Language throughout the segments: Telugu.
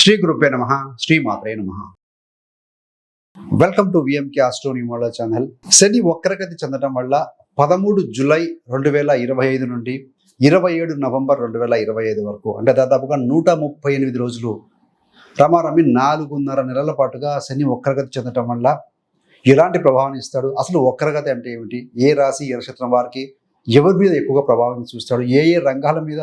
శ్రీ గురుపే నమ శ్రీ మాత్రే నమ. Welcome to VMK astro channel శని వక్రగతి చెందడం వల్ల పదమూడు జులై రెండు వేల ఇరవై ఐదు నుండి ఇరవై ఏడు నవంబర్ రెండు వేల ఇరవై ఐదు వరకు అంటే దాదాపుగా నూట ముప్పై ఎనిమిది రోజులు రమారమి నాలుగున్నర నెలల పాటుగా శని వక్రగతి చెందడం వల్ల ఎలాంటి ప్రభావాన్ని ఇస్తాడు? అసలు వక్రగతి అంటే ఏమిటి? ఏ రాశి ఏ నక్షత్రం వారికి ఎవరి మీద ఎక్కువగా ప్రభావం చూస్తారు ఏ ఏ రంగాల మీద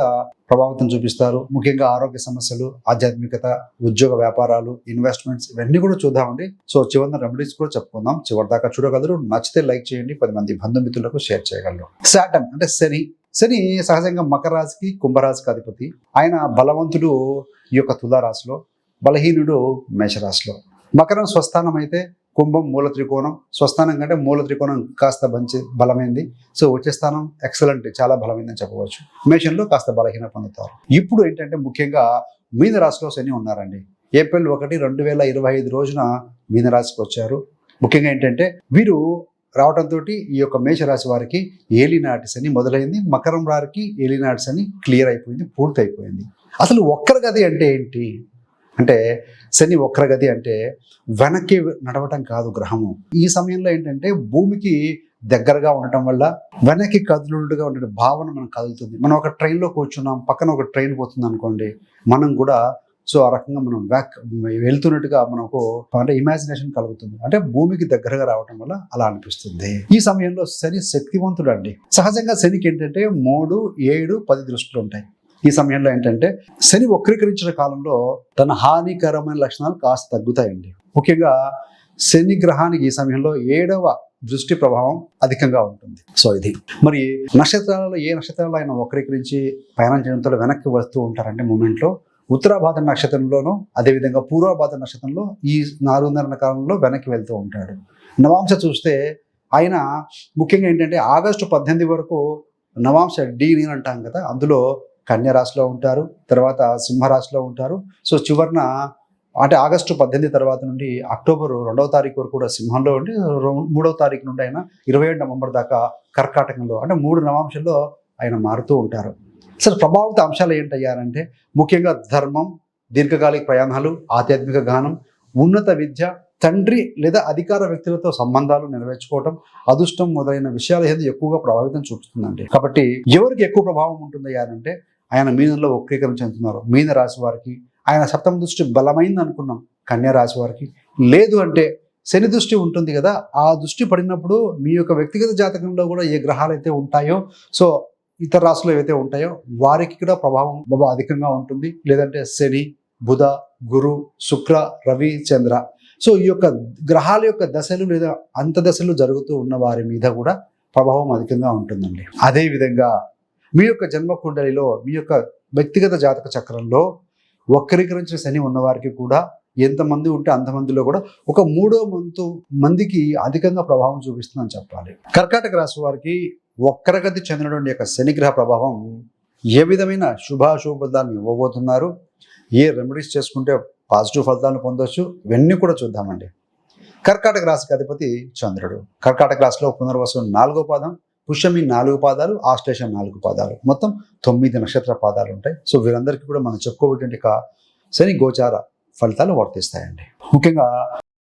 ప్రభావితం చూపిస్తారు? ముఖ్యంగా ఆరోగ్య సమస్యలు ఆధ్యాత్మికత ఉద్యోగ వ్యాపారాలు ఇన్వెస్ట్మెంట్స్ ఇవన్నీ కూడా చూద్దామండి. సో చివరి రెమెడీస్ కూడా చెప్పుకుందాం. చివరి దాకా చూడగలరు. నచ్చితే లైక్ చేయండి. పది మంది బంధుమిత్రులకు షేర్ చేయగలరు. శాటన్ అంటే శని. శని సహజంగా మకర రాశికి కుంభరాశికి అధిపతి. ఆయన బలవంతుడు ఈ యొక్క తులారాశిలో బలహీనుడు మేషరాశిలో. మకరం స్వస్థానం అయితే కుంభం మూల త్రికోణం స్వస్థానం కంటే మూల త్రికోణం కాస్త మంచి బలమైంది. సో వచ్చే స్థానం ఎక్సలెంట్ చాలా బలమైందని చెప్పవచ్చు. మేషంలో కాస్త బలహీన పొందుతారు. ఇప్పుడు ఏంటంటే ముఖ్యంగా మీన రాశిలో శని ఉన్నారండి. ఏప్రిల్ ఒకటి రెండు వేల ఇరవై ఐదు రోజున మీన రాశికి వచ్చారు. ముఖ్యంగా ఏంటంటే వీరు రావడంతో ఈ యొక్క మేషరాశి వారికి ఏలినాటి శని మొదలైంది. మకరం వారికి ఏలినాటి శని క్లియర్ అయిపోయింది పూర్తి అయిపోయింది అసలు ఒక్కరి గది అంటే ఏంటి? అంటే శని వక్రగతి అంటే వెనక్కి నడవటం కాదు గ్రహము. ఈ సమయంలో ఏంటంటే భూమికి దగ్గరగా ఉండటం వల్ల వెనక్కి కదులుగా ఉండే భావన మనకు కదులుతుంది. మనం ఒక ట్రైన్లో కూర్చున్నాం పక్కన ఒక ట్రైన్ పోతుంది అనుకోండి మనం కూడా సో ఆ రకంగా మనం బ్యాక్ వెళ్తున్నట్టుగా మనకు అంటే ఇమాజినేషన్ కలుగుతుంది. అంటే భూమికి దగ్గరగా రావటం వల్ల అలా అనిపిస్తుంది. ఈ సమయంలో శని శక్తివంతుడు అండి సహజంగా శనికి ఏంటంటే మూడు ఏడు పది దృష్టిలు ఉంటాయి. ఈ సమయంలో ఏంటంటే శని వక్రీకరించిన కాలంలో తన హానికరమైన లక్షణాలు కాస్త తగ్గుతాయండి. ముఖ్యంగా శని గ్రహానికి ఈ సమయంలో ఏడవ దృష్టి ప్రభావం అధికంగా ఉంటుంది. సో ఇది. మరి నక్షత్రాలలో ఏ నక్షత్రాలు ఆయన వక్రీకరించి ప్రయాణం చేయడంతో వెనక్కి వస్తూ ఉంటారంటే మూమెంట్లో. ఉత్తరాభాద నక్షత్రంలోనూ అదేవిధంగా పూర్వభాద నక్షత్రంలో ఈ నాలుగున్నర కాలంలో వెనక్కి వెళ్తూ ఉంటాడు. నవాంశ చూస్తే ఆయన ముఖ్యంగా ఏంటంటే ఆగస్టు పద్దెనిమిది వరకు నవాంశ డీని అంటాం కదా అందులో కన్యరాశిలో ఉంటారు తర్వాత సింహరాశిలో ఉంటారు. సో చివరిన అంటే ఆగస్టు పద్దెనిమిది తర్వాత నుండి అక్టోబర్ రెండవ తారీఖు వరకు కూడా సింహంలో ఉండి మూడవ తారీఖు నుండి ఆయన ఇరవై ఏడు నవంబర్ దాకా కర్కాటకంలో అంటే మూడు నవాంశంలో ఆయన మారుతూ ఉంటారు. అసలు ప్రభావిత అంశాలు ఏంటయ్యారంటే ముఖ్యంగా ధర్మం దీర్ఘకాలిక ప్రయాణాలు ఆధ్యాత్మిక గానం ఉన్నత విద్య తండ్రి లేదా అధికార వ్యక్తులతో సంబంధాలు నెరవేర్చుకోవటం అదృష్టం మొదలైన విషయాల మీద ఎక్కువగా ప్రభావితం చూపుతుందండి. కాబట్టి ఎవరికి ఎక్కువ ప్రభావం ఉంటుంది అంటే ఆయన మీనంలో వక్రీకరణ చెందుతున్నారు. మీన రాశి వారికి ఆయన సప్తమ దృష్టి బలమైంది అనుకున్నాం. కన్యా రాశి వారికి లేదు అంటే శని దృష్టి ఉంటుంది కదా ఆ దృష్టి పడినప్పుడు మీ యొక్క వ్యక్తిగత జాతకంలో కూడా ఏ గ్రహాలు అయితే ఉంటాయో సో ఇతర రాశులు ఏవైతే ఉంటాయో వారికి కూడా ప్రభావం బాబా అధికంగా ఉంటుంది. లేదంటే శని బుధ గురు శుక్ర రవి చంద్ర. సో ఈ యొక్క గ్రహాల యొక్క దశలు లేదా అంత దశలు జరుగుతూ ఉన్న వారి మీద కూడా ప్రభావం అధికంగా ఉంటుందండి. అదే విధంగా మీ యొక్క జన్మ కుండలిలో మీ యొక్క వ్యక్తిగత జాతక చక్రంలో వక్రీకరించిన శని ఉన్నవారికి కూడా ఎంతమంది ఉంటే అంతమందిలో కూడా ఒక మూడో వంతు మందికి అధికంగా ప్రభావం చూపిస్తుందని చెప్పాలి. కర్కాటక రాశి వారికి వక్రగతి చెందినటువంటి యొక్క శనిగ్రహ ప్రభావం ఏ విధమైన శుభాశుభ ఫలితాలను ఇవ్వబోతున్నారు? ఏ రెమెడీస్ చేసుకుంటే పాజిటివ్ ఫలితాలను పొందొచ్చు? ఇవన్నీ కూడా చూద్దామండి. కర్కాటక రాశికి అధిపతి చంద్రుడు. కర్కాటక రాశిలో పునర్వసం నాలుగో పాదం. పుష్యమి నాలుగు పాదాలు ఆశ్లేష నాలుగు పాదాలు. మొత్తం తొమ్మిది నక్షత్ర పాదాలు ఉంటాయి. సో వీరందరికీ కూడా మనం చెప్పుకోబోయేటువంటి ఒక శని గోచార ఫలితాలు వర్తిస్తాయండి. ముఖ్యంగా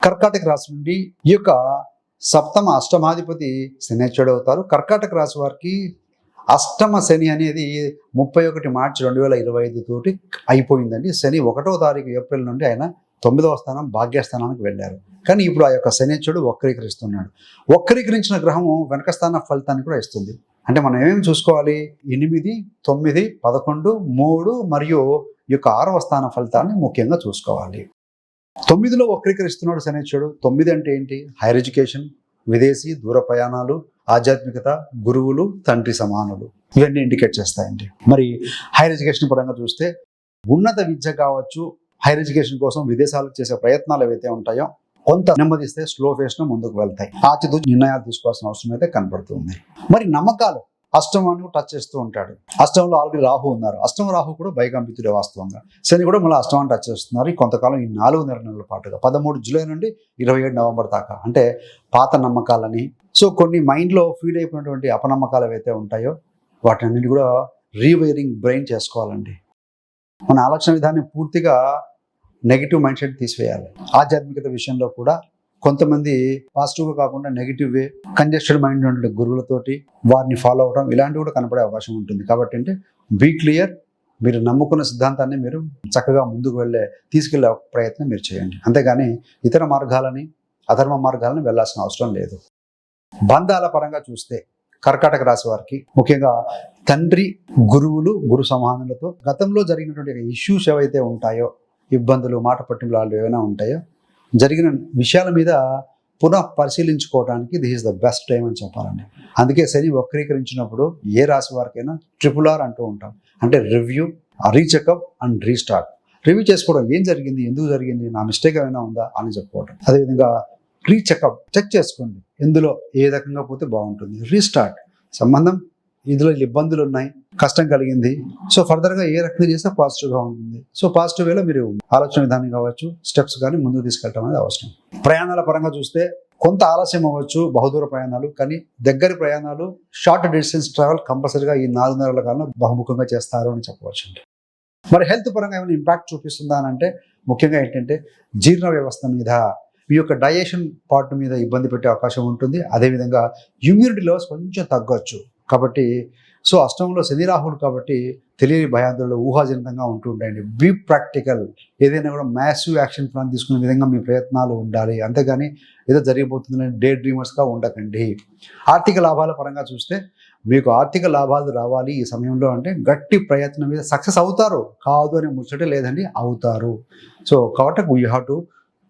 కర్కాటక రాశి నుండి ఈ యొక్క సప్తమ అష్టమాధిపతి శనిచ్చుడు అవుతారు. కర్కాటక రాశి వారికి అష్టమ శని అనేది ముప్పై ఒకటి మార్చి రెండు వేల ఇరవై ఐదు తోటి అయిపోయిందండి. శని ఒకటో తారీఖు ఏప్రిల్ నుండి ఆయన తొమ్మిదవ స్థానం భాగ్యస్థానానికి వెళ్ళారు. కానీ ఇప్పుడు ఆ యొక్క శనిచ్చుడు వక్రీకరిస్తున్నాడు. వక్రీకరించిన గ్రహము వెనక స్థాన ఫలితాన్ని కూడా ఇస్తుంది. అంటే మనం ఏమేమి చూసుకోవాలి? ఎనిమిది తొమ్మిది పదకొండు మూడు మరియు ఈ యొక్క ఆరవ స్థాన ఫలితాన్ని ముఖ్యంగా చూసుకోవాలి. తొమ్మిదిలో వక్రీకరిస్తున్నాడు శనిచ్చుడు తొమ్మిది అంటే ఏంటి? హైయర్ ఎడ్యుకేషన్ విదేశీ దూర ప్రయాణాలు ఆధ్యాత్మికత గురువులు తండ్రి సమానులు. ఇవన్నీ ఇండికేట్ చేస్తాయండి. మరి హైయర్ ఎడ్యుకేషన్ పరంగా చూస్తే ఉన్నత విద్య కావచ్చు హైయర్ ఎడ్యుకేషన్ కోసం విదేశాలకు చేసే ప్రయత్నాలు ఏవైతే ఉంటాయో కొంత నెమ్మదిస్తే స్లో ఫేస్ను ముందుకు వెళ్తాయి. ఆచితూ నిర్ణయాలు తీసుకోవాల్సిన అవసరం అయితే కనపడుతుంది మరి నమ్మకాలు అష్టమాన్ని టచ్ చేస్తూ ఉంటాడు. అష్టంలో ఆల్రెడీ రాహు ఉన్నారు. అష్టమ రాహు కూడా భయకంపితుడే వాస్తవంగా. శని కూడా మళ్ళీ అష్టమాన్ని టచ్ చేస్తున్నారు. కొంతకాలం ఈ నాలుగు నెలల పాటుగా పదమూడు జూలై నుండి ఇరవై ఏడు నవంబర్ దాకా అంటే పాత నమ్మకాలని. సో కొన్ని మైండ్లో ఫీడ్ అయిపోయినటువంటి అపనమ్మకాలు ఏవైతే ఉంటాయో వాటిని కూడా రీవైరింగ్ బ్రెయిన్ చేసుకోవాలండి. మన ఆలోచన విధానం పూర్తిగా నెగిటివ్ మైండ్ సెట్ తీసివేయాలి ఆధ్యాత్మికత విషయంలో కూడా కొంతమంది పాజిటివ్గా కాకుండా నెగిటివ్ వే కంజెస్టెడ్ మైండ్ ఉండే గురువులతోటి వారిని ఫాలో అవడం ఇలాంటివి కూడా కనపడే అవకాశం ఉంటుంది. కాబట్టి అంటే బీ క్లియర్ మీరు నమ్ముకున్న సిద్ధాంతాన్ని మీరు చక్కగా ముందుకు వెళ్ళే తీసుకెళ్ళే ప్రయత్నం మీరు చేయండి. అంతేగాని ఇతర మార్గాలని అధర్మ మార్గాలను వెళ్ళాల్సిన అవసరం లేదు. బంధాల పరంగా చూస్తే కర్కాటక రాశి వారికి ముఖ్యంగా తండ్రి గురువులు గురు సమానులతో గతంలో జరిగినటువంటి ఇష్యూస్ ఏవైతే ఉంటాయో ఇబ్బందులు మాట పట్టింపులు ఏమైనా ఉంటాయో జరిగిన విషయాల మీద పునః పరిశీలించుకోవడానికి this is the best time అని చెప్పాలండి. అందుకే శని వక్రీకరించినప్పుడు ఏ రాశి వారికైనా ట్రిపుల్ ఆర్ అంటూ ఉంటాం. అంటే review recheckup and restart review చేసుకోవడం ఏం జరిగింది ఎందుకు జరిగింది నా మిస్టేక్ ఏమైనా ఉందా అని చెప్పుకోవడం అదేవిధంగా రీచెకప్ చెక్ చేసుకోండి. ఎందులో ఏ రకంగా పోతే బాగుంటుంది రీస్టార్ట్ సంబంధం ఇందులో ఇబ్బందులు ఉన్నాయి కష్టం కలిగింది. సో ఫర్దర్గా ఏ రకంగా చేస్తే పాజిటివ్గా ఉంటుంది. సో పాజిటివ్ వేలో మీరు ఆలోచన విధానం కావచ్చు స్టెప్స్ కానీ ముందుకు తీసుకెళ్ళడం అనేది అవసరం. ప్రయాణాల పరంగా చూస్తే కొంత ఆలస్యం అవ్వచ్చు బహుదూర ప్రయాణాలు. కానీ దగ్గర ప్రయాణాలు షార్ట్ డిస్టెన్స్ ట్రావెల్ కంపల్సరీగా ఈ నాలుగు నెలల కాలంలో బహుముఖంగా చేస్తారు అని చెప్పవచ్చు అండి మరి హెల్త్ పరంగా ఏమైనా ఇంపాక్ట్ చూపిస్తుందా అని అంటే ముఖ్యంగా ఏంటంటే జీర్ణ వ్యవస్థ మీద మీ యొక్క డైజెషన్ పార్ట్ మీద ఇబ్బంది పెట్టే అవకాశం ఉంటుంది. అదేవిధంగా ఇమ్యూనిటీ లెవెల్స్ కొంచెం తగ్గొచ్చు. కాబట్టి సో అష్టంలో శని రాహులు కాబట్టి తెలియని భయాందోళనలు ఊహాజనితంగా ఉంటూ ఉంటాయండి. బీ ప్రాక్టికల్ ఏదైనా కూడా మ్యాసివ్ యాక్షన్ ప్లాన్ తీసుకునే విధంగా మీ ప్రయత్నాలు ఉండాలి. అంతేగాని ఏదో జరిగిపోతుందని డే డ్రీమర్స్గా ఉండకండి. ఆర్థిక లాభాల పరంగా చూస్తే మీకు ఆర్థిక లాభాలు రావాలి ఈ సమయంలో అంటే గట్టి ప్రయత్నం మీద సక్సెస్ అవుతారు. కాదు అని ముచ్చటే లేదండి అవుతారు. సో కాబట్టి we have to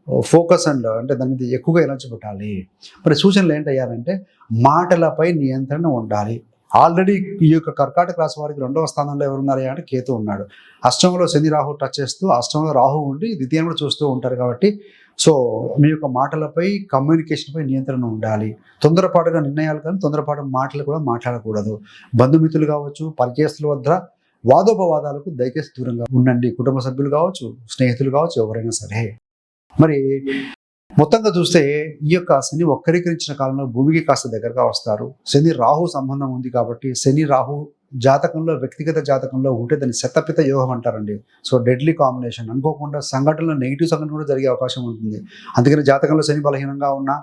focus and అంటే దాని మీద ఎక్కువగా ఎలా పెట్టాలి. మరి సూచనలు ఏంటయ్యారంటే మాటలపై నియంత్రణ ఉండాలి. ఆల్రెడీ ఈ యొక్క కర్కాటక రాశి వారికి రెండవ స్థానంలో ఎవరున్నారు అంటే కేతు ఉన్నాడు. అష్టమంలో శని రాహు టచ్ చేస్తూ అష్టమంలో రాహు ఉండి ద్వితీయం కూడా చూస్తూ ఉంటారు కాబట్టి సో మీ యొక్క మాటలపై కమ్యూనికేషన్పై నియంత్రణ ఉండాలి. తొందరపాటుగా నిర్ణయాలు కానీ తొందరపాటు మాటలు కూడా మాట్లాడకూడదు. బంధుమిత్రులు కావచ్చు పరిచయస్తుల వద్ద వాదోపవాదాలకు దయచేసి దూరంగా ఉండండి. కుటుంబ సభ్యులు కావచ్చు స్నేహితులు కావచ్చు ఎవరైనా సరే. మరి మొత్తంగా చూస్తే ఈ యొక్క శని వక్రీకరించిన కాలంలో భూమికి కాస్త దగ్గరగా వస్తారు. శని రాహు సంబంధం ఉంది కాబట్టి శని రాహు జాతకంలో వ్యక్తిగత జాతకంలో ఉంటే దాన్ని శతపిత యోగం అంటారండి. సో డెడ్లీ కాంబినేషన్ అనుకోకుండా సంఘటనలో నెగిటివ్ సంఘటన కూడా జరిగే అవకాశం ఉంటుంది. అందుకని జాతకంలో శని బలహీనంగా ఉన్నా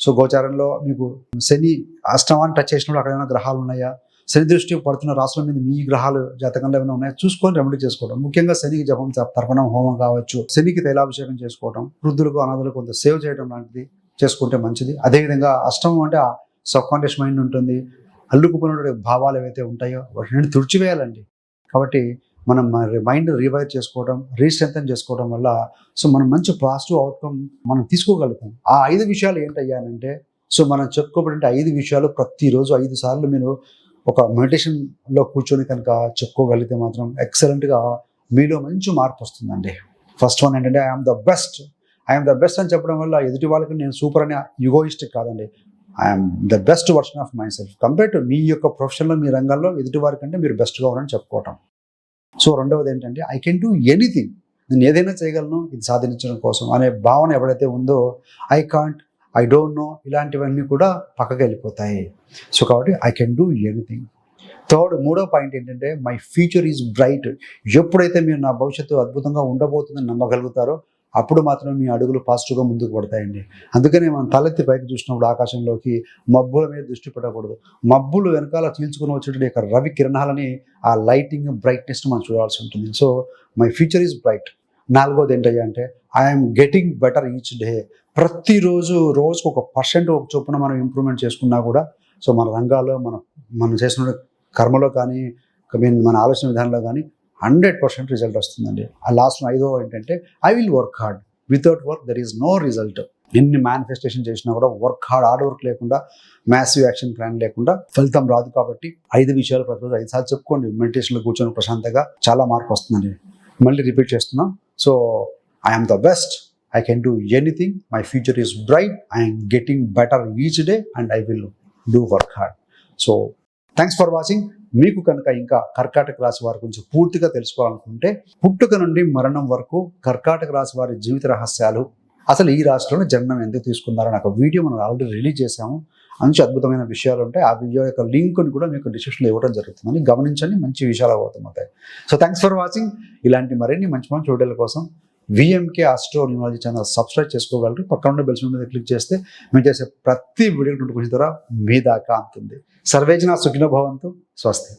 సో గోచారంలో మీకు శని అష్టమాన్ని టచ్ చేసినప్పుడు అక్కడ ఏమైనా గ్రహాలు ఉన్నాయా? శని దృష్టి పడుతున్న రాష్ట్రం మీద మీ గ్రహాలు జాతకంలో ఏమైనా ఉన్నాయో? చూసుకొని రెమెడీ చేసుకోవడం ముఖ్యంగా శనికి జపం తర్పణం హోమం కావచ్చు. శనికి తైలాభిషేకం చేసుకోవడం వృద్ధులకు అనాథులకు కొంత సేవ్ చేయడం లాంటిది చేసుకుంటే మంచిది. అదేవిధంగా అష్టమం అంటే సబ్కాన్షియస్ సబ్ మైండ్ ఉంటుంది. అల్లుకుపోయినటువంటి భావాలు ఏవైతే ఉంటాయో వాటిని తుడిచివేయాలండి. కాబట్టి మనం మైండ్ రివైర్ చేసుకోవడం రీస్ట్రెంథన్ చేసుకోవడం వల్ల సో మనం మంచి పాజిటివ్ అవుట్కమ్ మనం తీసుకోగలుగుతాం. ఆ ఐదు విషయాలు ఏంటయ్యానంటే సో మనం చెప్పుకోబడి ఐదు విషయాలు ప్రతిరోజు ఐదు సార్లు మీరు ఒక మెడిటేషన్లో కూర్చొని కనుక చెప్పుకోగలిగితే మాత్రం ఎక్సలెంట్గా మీలో మంచి మార్పు వస్తుందండి. ఫస్ట్ వన్ ఏంటంటే I'm the best I'm the best అని చెప్పడం వల్ల ఎదుటి వాళ్ళకి నేను సూపర్ అని యుగోయిస్టిక్ కాదండి. I'm the best version of myself compare to మీ యొక్క ప్రొఫెషన్లో మీ రంగంలో ఎదుటి వారి కంటే మీరు బెస్ట్గా ఉన్నారని చెప్పుకోవటం. సో రెండవది ఏంటంటే ఐ కెన్ డూ ఎనీథింగ్ నేను ఏదైనా చేయగలను. ఇది సాధించడం కోసం అనే భావన ఎవడైతే ఉందో I can't I don't know ఇలాంటివన్నీ కూడా పక్కకి వెళ్ళిపోతాయి. సో కాబట్టి I can do anything third మూడో పాయింట్ ఏంటంటే మై ఫ్యూచర్ ఈజ్ బ్రైట్ ఎప్పుడైతే మీరు నా భవిష్యత్తు అద్భుతంగా ఉండబోతుందని నమ్మగలుగుతారో అప్పుడు మాత్రం మీ అడుగులు పాజిటివ్గా ముందుకు పడతాయండి. అందుకనే మనం తలెత్తి పైకి చూసినప్పుడు ఆకాశంలోకి మబ్బుల మీద దృష్టి పెట్టకూడదు. మబ్బులు వెనకాల చీల్చుకుని వచ్చేటువంటి యొక్క రవి కిరణాలని ఆ లైటింగ్ బ్రైట్నెస్ మనం చూడాల్సి ఉంటుంది. So my future is bright నాలుగోది ఏంటయ్యా అంటే I'm getting better each day ప్రతిరోజు రోజుకు ఒక పర్సెంట్ ఒక చొప్పున మనం ఇంప్రూవ్మెంట్ చేసుకున్నా కూడా సో మన రంగాల్లో మనం మనం చేసిన కర్మలో కానీ మీన్ మన ఆలోచన విధానంలో కానీ హండ్రెడ్ పర్సెంట్ రిజల్ట్ వస్తుందండి. ఆ లాస్ట్ ఐదో ఏంటంటే I will work hard without work there is no result ఎన్ని మేనిఫెస్టేషన్ చేసినా కూడా వర్క్ హార్డ్ హార్డ్ వర్క్ లేకుండా మ్యాసివ్ యాక్షన్ ప్లాన్ లేకుండా ఫలితం రాదు కాబట్టి ఐదు విషయాలు ప్రతిరోజు ఐదు సార్లు చెప్పుకోండి. మెడిటేషన్లో కూర్చొని ప్రశాంతంగా చాలా మార్పు వస్తుందండి. మళ్ళీ రిపీట్ చేస్తున్నాం. So I'm the best I can do anything my future is bright I'm getting better each day and I will do work hard so thanks for watching మీకు కనుక ఇంకా కర్కాటక రాశి వారి గురించి పూర్తిగా తెలుసుకోవాలనుకుంటే పుట్టుక నుండి మరణం వరకు కర్కాటక రాశి వారి జీవిత రహస్యాలు అసలు ఈ రాష్ట్రంలో జన్మం ఎందుకు తీసుకున్నారని ఒక వీడియో మనం ఆల్రెడీ రిలీజ్ చేశాము. మంచి అద్భుతమైన విషయాలు ఉంటాయి ఆ వీడియో యొక్క లింక్ని కూడా మీకు డిస్క్రిప్షన్లో ఇవ్వడం జరుగుతుందని గమనించండి మంచి విషయాలు అవుతాయి. సో థ్యాంక్స్ ఫర్ వాచింగ్ ఇలాంటి మరిన్ని మంచి మంచి వీడియోల కోసం VMK astro numerology channel subscribe చేసుకోగలరు. పక్కన ఉన్న బెల్స్ మీద క్లిక్ చేస్తే మేము చేసే ప్రతి వీడియో నోటిఫికేషన్ ద్వారా మీ దాకా అంతుంది. సర్వేజన సుఖినో భవంతు. స్వస్తి.